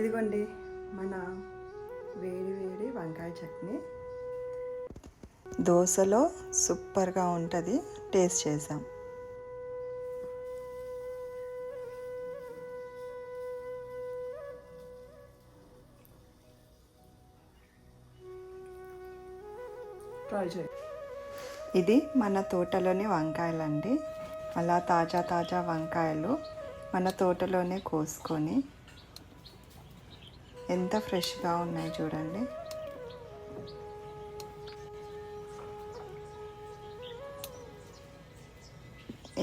ఇదిగోండి మన వేడి వేడి వంకాయ చట్నీ. దోశలో సూపర్గా ఉంటుంది టేస్ట్ చేసాం ట్రై చేయి. ఇది మన తోటలోని వంకాయలండి. అలా తాజా తాజా వంకాయలు మన తోటలోనే కోసుకొని ఎంత ఫ్రెష్గా ఉన్నాయి చూడండి.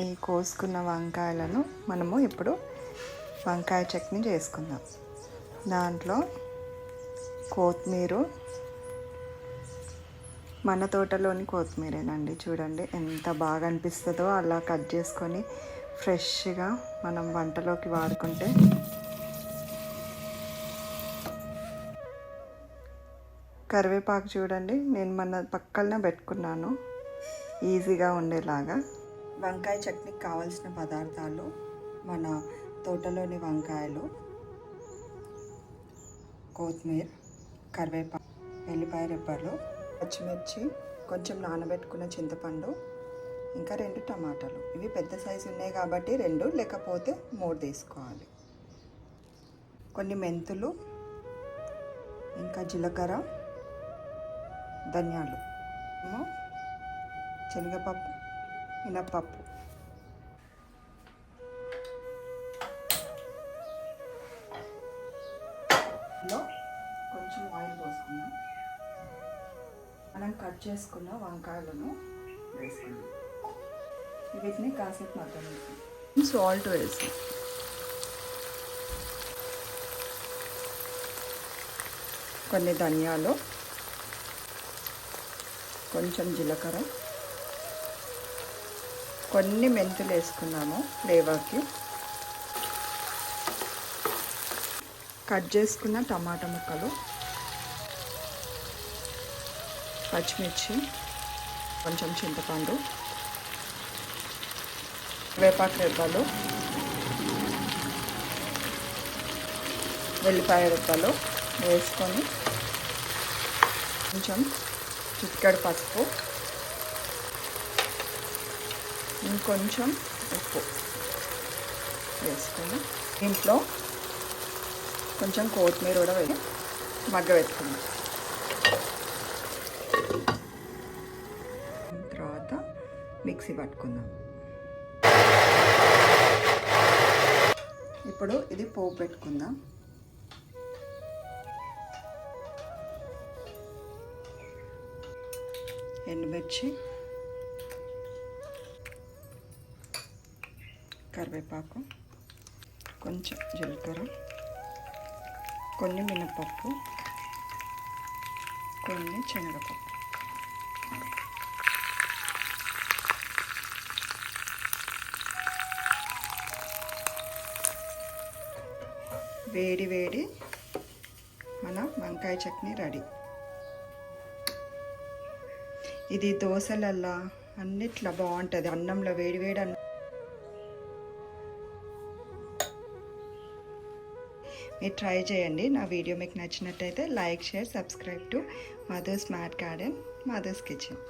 ఈ కోసుకున్న వంకాయలను మనము ఇప్పుడు వంకాయ చట్నీ చేసుకుందాం. దాంట్లో కొత్తిమీర మన తోటలోని కొత్తిమీరేనండి. చూడండి ఎంత బాగా అనిపిస్తుందో అలా కట్ చేసుకొని ఫ్రెష్గా మనం వంటలోకి వాడుకుంటే కరివేపాకు చూడండి. నేను మన పక్కన పెట్టుకున్నాను. ఈజీగా ఉండేలాగా. వంకాయ చట్నీకి కావాల్సిన పదార్థాలు మన తోటలోని వంకాయలు కొత్తిమీర కరివేపాకు ఎల్లిపాయ రెబ్బలు పచ్చిమిర్చి కొంచెం నానబెట్టుకున్న చింతపండు ఇంకా రెండు టమాటాలు. ఇవి పెద్ద సైజు ఉన్నాయి కాబట్టి రెండు లేకపోతే మూడు తీసుకోవాలి. కొన్ని మెంతులు ఇంకా జీలకర్ర ధనియాలు. ఏమో శనగపప్పు మినప్పప్పు లో కొంచెం ఆయిల్ పోసుకుందాం. మనం కట్ చేసుకున్న వంకాయలను వేసుకుందాం. వీటిని కాసేపు మగ్గనిద్దాం సాల్ట్ వేసి. కొన్ని ధనియాలు కొంచెం జీలకర్ర. కొన్ని మెంతులు వేసుకున్నాము ఫ్లేవర్కి. కట్ చేసుకున్న టమాటా ముక్కలు. పచ్చిమిర్చి. కొంచెం చింతపండు. వేపాకు రెబ్బలు వెల్లిపాయ రెబ్బలు వేసుకొని కొంచెం చిక్కడి పసుపు. ఇంకొంచెం ఉప్పు వేసుకొని ఇంట్లో కొంచెం కొత్తిమీర కూడా వేసి మగ్గ పెట్టుకుందాం. తర్వాత మిక్సీ పట్టుకుందాం. ఇప్పుడు ఇది పోపు పెట్టుకుందాం. ఎండుమిర్చి కరివేపాకు కొంచెం జీలకర్ర కొన్ని మినపప్పు కొన్ని శనగపప్పు. వేడి వేడి మన వంకాయ చట్నీ రెడీ. ఇది దోశలల్లా అన్నిట్లా బాగుంటుంది. అన్నంలో వేడి వేడి అన్నం. మీరు ట్రై చేయండి. నా వీడియో మీకు నచ్చినట్టయితే like share subscribe to mother's mat garden mother's kitchen.